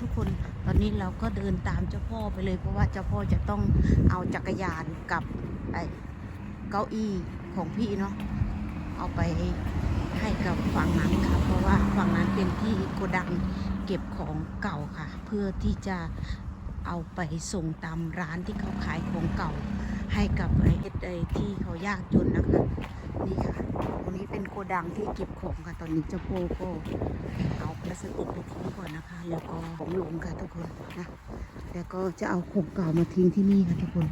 ทุกคน ตอนนี้เราก็เดินตามเจ้าพ่อไปเลย เพราะว่าเจ้าพ่อจะต้องเอาจักรยานกับไอ้เก้าอี้ของพี่เนาะเอาไปให้กับฝั่งนั้นค่ะ เพราะว่าฝั่งนั้นเป็นที่โกดังเก็บของเก่าค่ะ เพื่อที่จะเอาไปส่งตามร้านที่เขาขายของเก่า ให้กับไอ้ไอ้ที่เขายากจนนะคะ นี่ค่ะ ตรงนี้เป็นโกดังที่เก็บของค่ะ ตอนนี้เจ้าโพก็เอาพลาสติกไปทิ้งก่อนนะคะ แล้วก็ของลงค่ะทุกคนนะ แล้วก็จะเอาของเก่ามาทิ้งที่นี่ค่ะทุกคน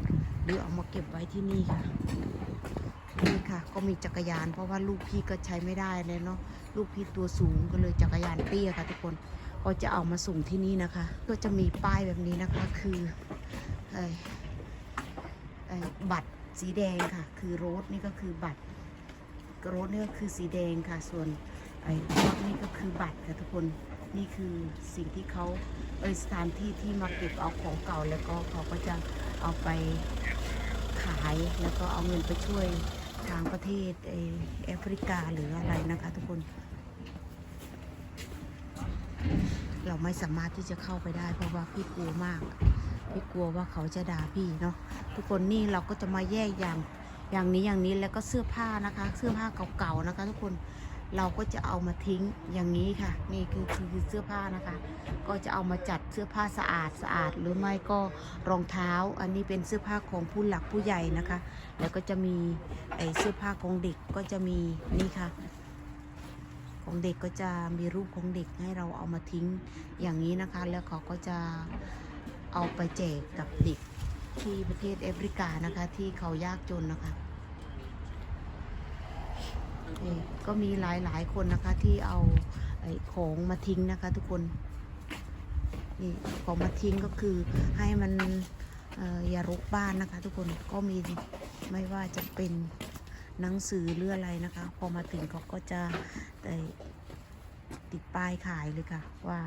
หรือเอามาเก็บไว้ที่นี่ค่ะ นี่ค่ะ ก็มีจักรยาน เพราะว่าลูกพี่ก็ใช้ไม่ได้เลยเนาะ ลูกพี่ตัวสูงก็เลยจักรยานเตี้ยค่ะทุกคน ก็จะเอามาส่งที่นี่นะคะ ก็จะมีป้ายแบบนี้นะคะ คือออบัตรสีแดงค่ะ คือรสนี่ก็คือบัตร โรสนี่ก็คือสีแดงค่ะ ส่วนไอ้รถนี่ก็คือบัตรค่ะทุกคนนี่คือสิ่งที่เขาเอยสถานที่ที่มาเก็บเอาของเก่าแล้วก็เขาก็จะเอาไปขายแล้วก็เอาเงินไปช่วยทางประเทศไอแอฟริกาหรืออะไรนะคะทุกคน เราไม่สามารถที่จะเข้าไปได้เพราะว่าพี่กลัวมาก พี่กลัวว่าเขาจะด่าพี่เนาะทุกคนนี่เราก็จะมาแยกอย่าง อย่างนี้อย่างนี้แล้วก็เสื้อผ้านะคะ เสื้อผ้าเก่าๆนะคะ ทุกคนเราก็จะเอามาทิ้งอย่างนี้ค่ะ นี่คือคือเสื้อผ้านะคะ ก็จะเอามาจัดเสื้อผ้าสะอาดสะอาด หรือไม่ก็รองเท้า อันนี้เป็นเสื้อผ้าของผู้หลักผู้ใหญ่นะคะ แล้วก็จะมีไอ้เสื้อผ้าของเด็กก็จะมีนี่ค่ะ ของเด็กก็จะมีรูปของเด็กให้เราเอามาทิ้งอย่างนี้นะคะ แล้วเขาก็จะเอาไปแจกกับเด็ก ที่ประเทศแอฟริกานะคะ ที่เขายากจนนะคะก็มีหลายหลายๆคนนะคะที่เอาของมาทิ้งนะคะทุกคนนี่ของมาทิ้งก็คือให้มันออย่ารกบ้านนะคะ ทุกคนก็มีไม่ว่าจะเป็นหนังสือหรืออะไรนะคะ พอมาถึงเขาก็จะติดป้ายขายเลยค่ะ ว่า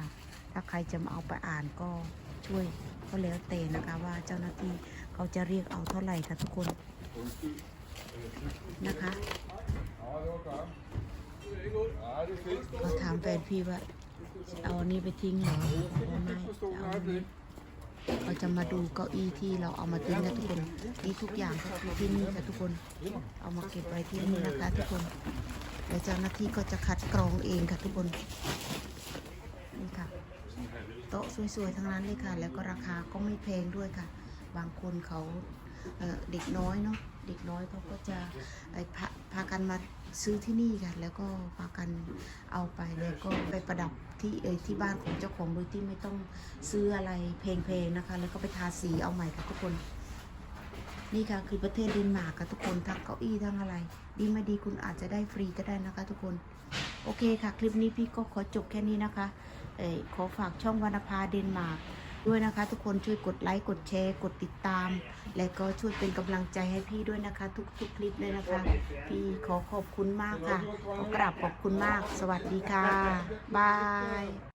ถ้าใครจะมาเอาไปอ่านก็ ช่วยก็แล้วแต่นะคะว่าเจ้าหน้าที่เขาจะเรียกเอาเท่าไหร่ค่ะทุกคนนะคะก็ถามแฟนพี่ว่า เอาอันนี้ไปทิ้งเหรอว่าไม่เอาอันนี้เราจะมาดูเก้าอี้ที่เราเอามาทิ้งนะทุกคนนี่ทุกอย่างก็คือที่นี่ค่ะทุกคน เอามาเก็บไว้ที่นี่นะคะทุกคนแล้วเจ้าหน้าที่ก็จะคัดกรองเองค่ะทุกคนนี่ค่ะ โต๊ะสวยๆทั้งนั้นเลยค่ะ แล้วก็ราคาก็ไม่แพงด้วยค่ะ บางคนเขาเเด็กน้อยเนาะเด็กน้อยเขาก็จะไอ้พาพากันมาซื้อที่นี่ค่ะ แล้วก็พากันเอาไปแล้วก็ไปประดับที่เอที่บ้านของเจ้าของโดยที่ไม่ต้องซื้ออะไรเพลงๆนะคะ แล้วก็ไปทาสีเอาใหม่ค่ะทุกคน นี่ค่ะคือประเทศเดนมาร์กค่ะทุกคนทั้งเก้าอี้ทั้งอะไร ดีไม่ดีคุณอาจจะได้ฟรีก็ได้นะคะ ทุกคน โอเคค่ะคลิปนี้พี่ก็ขอจบแค่นี้นะคะเออขอฝากช่องวรรณภาเดนมาร์กด้วยนะคะ ทุกคนช่วยกดไลค์กดแชร์ กดติดตาม และก็ช่วยเป็นกำลังใจให้พี่ด้วยนะคะ ทุกๆุกคลิปเลยนะคะ พี่ขอขอบคุณมากค่ะ ขอกราบขอบคุณมาก สวัสดีค่ะ บาย